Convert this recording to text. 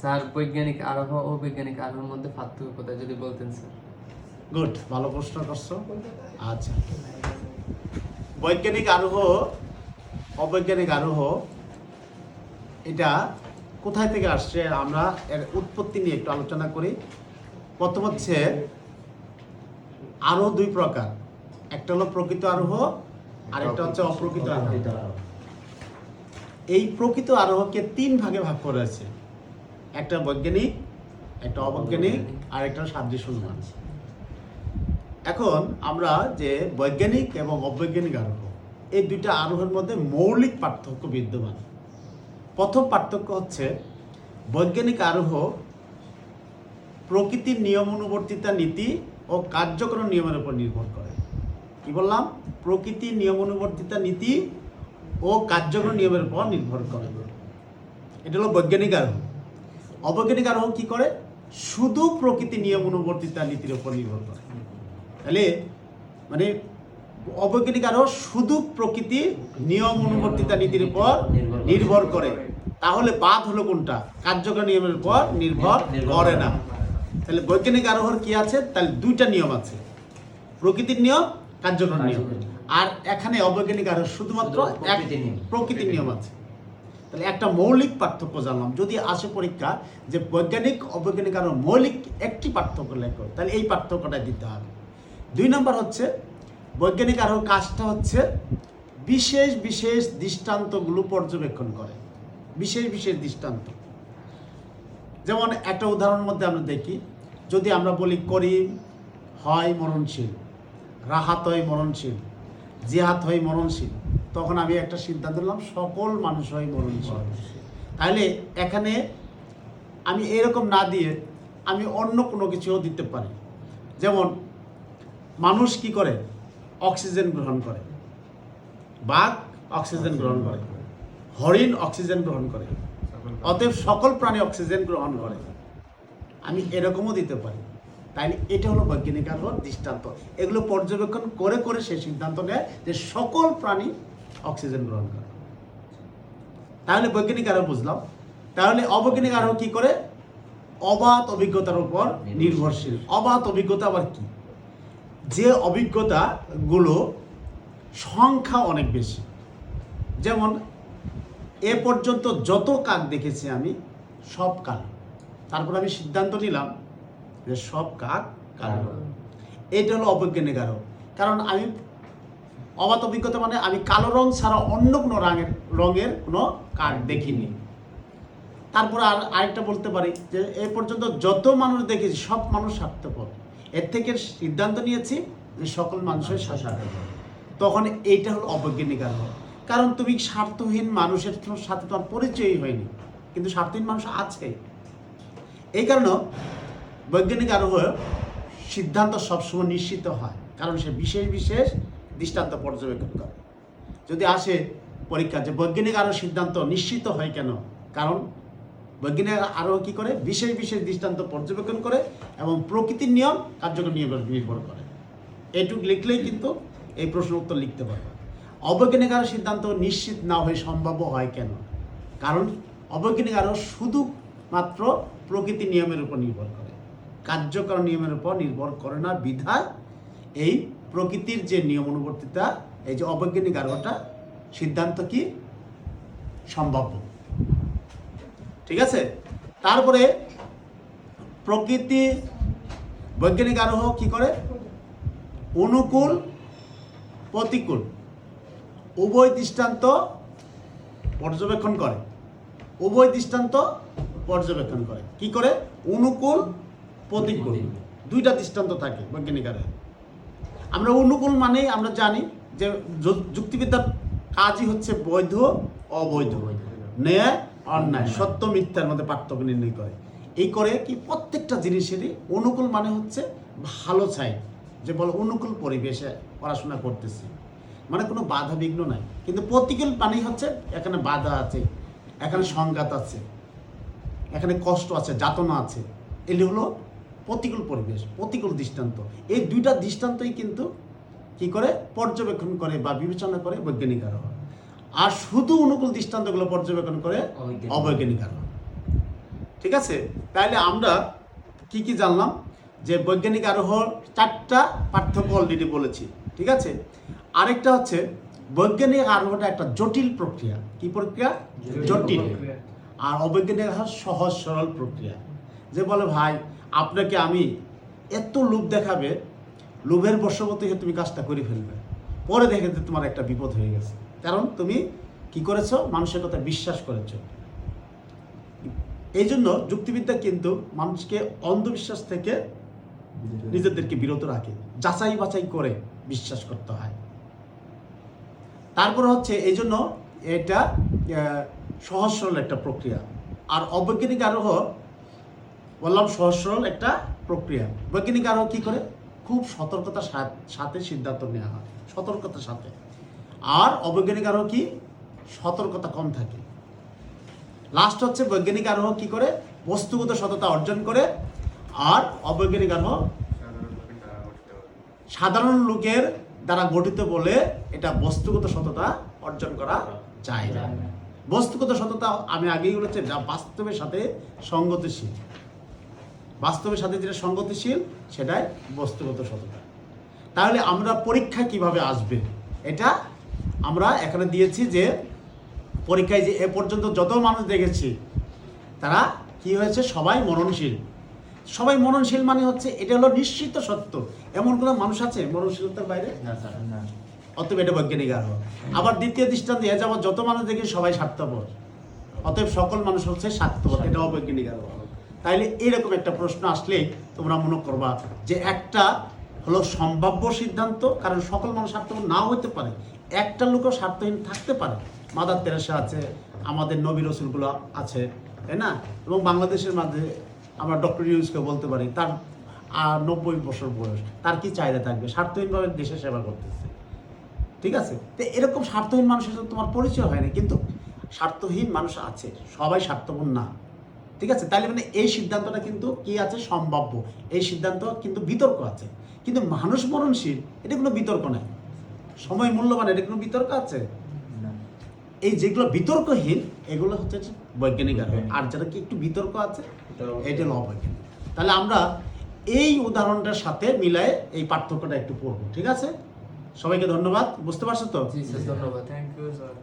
Sir, বৈজ্ঞানিক আরোহ ও বৈজ্ঞানিক আরোহের মধ্যে পার্থক্য কোথায় যদি বলতেন, স্যার? গুড, ভালো প্রশ্ন করছ। আচ্ছা। বৈজ্ঞানিক আরোহ, অবৈজ্ঞানিক আরোহ, এটা কোথায় থেকে আসছে, আমরা এর উৎপত্তি নিয়ে একটু আলোচনা করি। প্রথম হচ্ছে আরও দুই প্রকার। একটা হলো প্রকৃত আরোহ আর একটা হচ্ছে অপ্রকৃত আরোহ। এই প্রকৃত আরোহকে তিন ভাগে ভাগ করা আছে একটা বৈজ্ঞানিক একটা অবৈজ্ঞানিক আর একটা সাদৃশ্য অনুমান। এখন আমরা যে বৈজ্ঞানিক এবং অবৈজ্ঞানিক আরোহ এই দুইটা আরোহের মধ্যে মৌলিক পার্থক্য বিদ্যমান। প্রথম পার্থক্য হচ্ছে বৈজ্ঞানিক আরোহ প্রকৃতির নিয়মানুবর্তিতা নীতি ও কার্যকরণ নিয়মের উপর নির্ভর করে। কি বললাম? প্রকৃতির নিয়মানুবর্তিতা নীতি ও কার্যকরণ নিয়মের উপর নির্ভর করে। এটা হলো বৈজ্ঞানিক আরোহ। অবৈজ্ঞানিক আরোহ কি করে? শুধু প্রকৃতি নিয়ম অনুবর্তিতা নীতির উপর নির্ভর করে। তাহলে মানে অবৈজ্ঞানিক আরোহ শুধু প্রকৃতির নিয়ম অনুবর্তিতা নীতির উপর নির্ভর করে। তাহলে বাদ হলো কোনটা? কার্যকর নিয়মের উপর নির্ভর করে না। তাহলে বৈজ্ঞানিক আরোহর কি আছে? তাহলে দুইটা নিয়ম আছে। প্রকৃতির নিয়ম কার্যকর নিয়ম। আর এখানে অবৈজ্ঞানিক আরোহ শুধুমাত্র এক। প্রকৃতির নিয়ম আছে। তাহলে একটা মৌলিক পার্থক্য জানলাম। যদি আসে পরীক্ষা যে বৈজ্ঞানিক, অবৈজ্ঞানিক আরও মৌলিক একটি পার্থক্য লেখো, তাহলে এই পার্থক্যটা দিতে হবে। দুই নম্বর হচ্ছে, বৈজ্ঞানিক আরও কাজটা হচ্ছে বিশেষ বিশেষ দৃষ্টান্তগুলো পর্যবেক্ষণ করে। বিশেষ বিশেষ দৃষ্টান্ত। যেমন একটা উদাহরণের মধ্যে আমরা দেখি, যদি আমরা বলি করিম হয় মরণশীল, রাহাত হয় মরণশীল, জিহাদ হয় মরণশীল তখন আমি একটা সিদ্ধান্ত নিলাম, সকল মানুষ হয় মরণশীল তাহলে এখানে আমি এরকম না দিয়ে আমি অন্য কোনো কিছুও দিতে পারি। যেমন মানুষ কি করে? অক্সিজেন গ্রহণ করে। বাঘ অক্সিজেন গ্রহণ করে। হরিণ অক্সিজেন গ্রহণ করে। অতএব সকল প্রাণী অক্সিজেন গ্রহণ করে। আমি এরকমও দিতে পারি। তাইলে এটা হলো বৈজ্ঞানিক দৃষ্টান্ত। এগুলো পর্যবেক্ষণ করে করে সে সিদ্ধান্ত নেয় যে সকল প্রাণী অক্সিজেন গ্রহণ করে। তাহলে বৈজ্ঞানিক আরও বুঝলাম। তাহলে অবৈজ্ঞানিক আরও কি করে? অবাধ অভিজ্ঞতার উপর নির্ভরশীল। অবাধ অভিজ্ঞতা আবার কি? যে অভিজ্ঞতাগুলো সংখ্যা অনেক বেশি। যেমন এ পর্যন্ত যত কাক দেখেছি আমি সব কাল। তারপর আমি সিদ্ধান্ত নিলাম যে সব কাক কালো। এটা হলো অবৈজ্ঞানিক আরও। কারণ আমি অবাধ অভিজ্ঞতা মানে আমি কালো রং ছাড়া অন্য কোনো রঙের রঙের কোনো কাক দেখিনি। তারপর আর আরেকটা বলতে পারি যে এ পর্যন্ত যত মানুষ দেখেছি, সব মানুষ স্বার্থপর। এর থেকে সিদ্ধান্ত নিয়েছি যে সকল মানুষের স্বার্থপর তখন এইটা হলো অবৈজ্ঞানিক আরোহ কারণ তুমি স্বার্থহীন মানুষের সাথে তোমার পরিচয়ই হয়নি, কিন্তু স্বার্থহীন মানুষ আছে। এই কারণে বৈজ্ঞানিক আরোহ সিদ্ধান্ত সবসময় নিশ্চিত হয়। কারণ সে বিশেষ বিশেষ দৃষ্টান্ত পর্যবেক্ষণ করে। যদি আসে পরীক্ষা যে বৈজ্ঞানিক আরও সিদ্ধান্ত নিশ্চিত হয় কেন? কারণ বৈজ্ঞানিক আরও কি করে? বিশেষ বিশেষ দৃষ্টান্ত পর্যবেক্ষণ করে এবং প্রকৃতির নিয়ম কার্যকর নিয়মের নির্ভর করে। এটুক লিখলেই কিন্তু এই প্রশ্ন উত্তর লিখতে পারবে। অবৈজ্ঞানিক আরও সিদ্ধান্ত নিশ্চিত না হয়ে সম্ভাব্য হয় কেন? কারণ অবৈজ্ঞানিক আরও শুধু মাত্র প্রকৃতির নিয়মের উপর নির্ভর করে। কার্যকর নিয়মের উপর নির্ভর করে না বিধায় এই প্রকৃতির যে নিয়ম অনুবর্তিতা, এই যে অবৈজ্ঞানিক আরোহটা, সিদ্ধান্ত কি? সম্ভাব্য। ঠিক আছে? তারপরে প্রকৃতি বৈজ্ঞানিক আরোহ কি করে? অনুকূল, প্রতিকূল। উভয় দৃষ্টান্ত পর্যবেক্ষণ করে। উভয় দৃষ্টান্ত পর্যবেক্ষণ করে। কি করে? অনুকূল, প্রতিকূল। দুইটা দৃষ্টান্ত থাকে বৈজ্ঞানিক আরোহে। আমরা অনুকূল মানেই আমরা জানি যে যুক্তিবিদ্যার কাজই হচ্ছে বৈধ অবৈধ। ন্যায় অন্যায়। সত্য মিথ্যার মধ্যে পার্থক্য নির্ণয় করে। এই করে কি প্রত্যেকটা জিনিসেরই অনুকূল মানে হচ্ছে ভালো চাই যে বল অনুকূল পরিবেশে পড়াশোনা করতেছি। মানে কোনো বাধা বিঘ্ন নাই। কিন্তু প্রতিকূল মানেই হচ্ছে এখানে বাধা আছে এখানে সংঘাত আছে এখানে কষ্ট আছে যাতনা আছে। এগুলি হলো প্রতিকূল পরিবেশ প্রতিকূল দৃষ্টান্ত। এই দুইটা দৃষ্টান্তই কিন্তু কি করে? পর্যবেক্ষণ করে বা বিবেচনা করে বৈজ্ঞানিক আরোহ। আর শুধু অনুকূল দৃষ্টান্তগুলো পর্যবেক্ষণ করে অবৈজ্ঞানিক। আরোহ। ঠিক আছে? তাহলে আমরা কি কি জানলাম? যে বৈজ্ঞানিক আরোহ চারটা পার্থক্য অলরেডি বলেছি। ঠিক আছে? আরেকটা হচ্ছে বৈজ্ঞানিক আরোহটা একটা জটিল প্রক্রিয়া। কি প্রক্রিয়া? জটিল আর অবৈজ্ঞানিক আরোহ সহজ সরল প্রক্রিয়া। যে বলে ভাই আপনাকে আমি এত লোভ দেখাবে, লোভের বশবর্তী হয়ে তুমি কাজটা করে ফেলবে। পরে দেখে তোমার একটা বিপদ হয়ে গেছে। কারণ তুমি কি করেছ? মানুষের কথা বিশ্বাস করেছ। এই জন্য যুক্তিবিদ্যা কিন্তু মানুষকে অন্ধবিশ্বাস থেকে নিজেদেরকে বিরত রাখে। যাচাই বাছাই করে বিশ্বাস করতে হয়। তারপর হচ্ছে এই জন্য এটা সহজ সরল একটা প্রক্রিয়া। আর অবৈজ্ঞানিক আরোহ বললাম সহজ সরল একটা প্রক্রিয়া। বৈজ্ঞানিক আরোহ কি করে? খুব সতর্কতার সাথে সিদ্ধান্ত নেওয়া হয়। সতর্কতার সাথে। আর অবৈজ্ঞানিক আরোহ কি? সতর্কতা কম থাকে। লাস্ট হচ্ছে বৈজ্ঞানিক আরোহ কি করে? বস্তুগত সততা অর্জন করে। আর অবৈজ্ঞানিক আরোহ সাধারণ লোকের দ্বারা গঠিত বলে এটা বস্তুগত সততা অর্জন করা যায় না। বস্তুগত সততা আমি আগেই বলেছি, যা বাস্তবের সাথে সঙ্গতিশীল। বাস্তবের সাথে যেটা সঙ্গতিশীল সেটাই বস্তুগত সততা। তাহলে আমরা পরীক্ষা কীভাবে আসবে? এটা আমরা এখানে দিয়েছি যে পরীক্ষায় যে এ পর্যন্ত যত মানুষ দেখেছি তারা কি হয়েছে? সবাই মননশীল সবাই মননশীল মানে হচ্ছে এটা হলো নিশ্চিত সত্য। এমন কোনো মানুষ আছে? মননশীলতার বাইরে? অতএব এটা বৈজ্ঞানিক আরোহ আবার দ্বিতীয় দৃষ্টান্ত এ যাবৎ যত মানুষ দেখি সবাই স্বার্থপর। অতএব সকল মানুষ হচ্ছে স্বার্থপর। এটা অবৈজ্ঞানিক আরোহ তাইলে এরকম একটা প্রশ্ন আসলে তোমরা মনে করবা যে একটা হলো সম্ভাব্য সিদ্ধান্ত, কারণ সকল মানুষ স্বার্থপর নাও হতে পারে। একটা লোকও স্বার্থহীন থাকতে পারে। মাদার তেরেসা আছে, আমাদের নবী রসুলগুলো আছে, তাই না? এবং বাংলাদেশের মাঝে আমরা ডক্টর ইউজকে বলতে পারি, তার নব্বই বছর বয়স, তার কি চাহিদা থাকবে? স্বার্থহীনভাবে দেশের সেবা করতেছে। ঠিক আছে? তো এরকম স্বার্থহীন মানুষের সাথে তোমার পরিচয় হয় না, কিন্তু স্বার্থহীন মানুষ আছে, সবাই স্বার্থপর না। ঠিক আছে? তাহলে মানে এই সিদ্ধান্তটা কিন্তু কি আছে? সম্ভাব্য। এই সিদ্ধান্ত কিন্তু বিতর্ক আছে। কিন্তু মানুষ মরণশীল এটা কোনো বিতর্ক নাই। সময় মূল্যবান এটা কোনো বিতর্ক আছে? এই যেগুলো বিতর্কহীন এগুলো হচ্ছে বৈজ্ঞানিক আরোহ আর যারা কি একটু বিতর্ক আছে এটা হলো অবৈজ্ঞানিক। তাহলে আমরা এই উদাহরণটার সাথে মিলায়ে এই পার্থক্যটা একটু পড়ব ঠিক আছে? সবাইকে ধন্যবাদ। বুঝতে পারছ তো? ধন্যবাদ। Thank you sir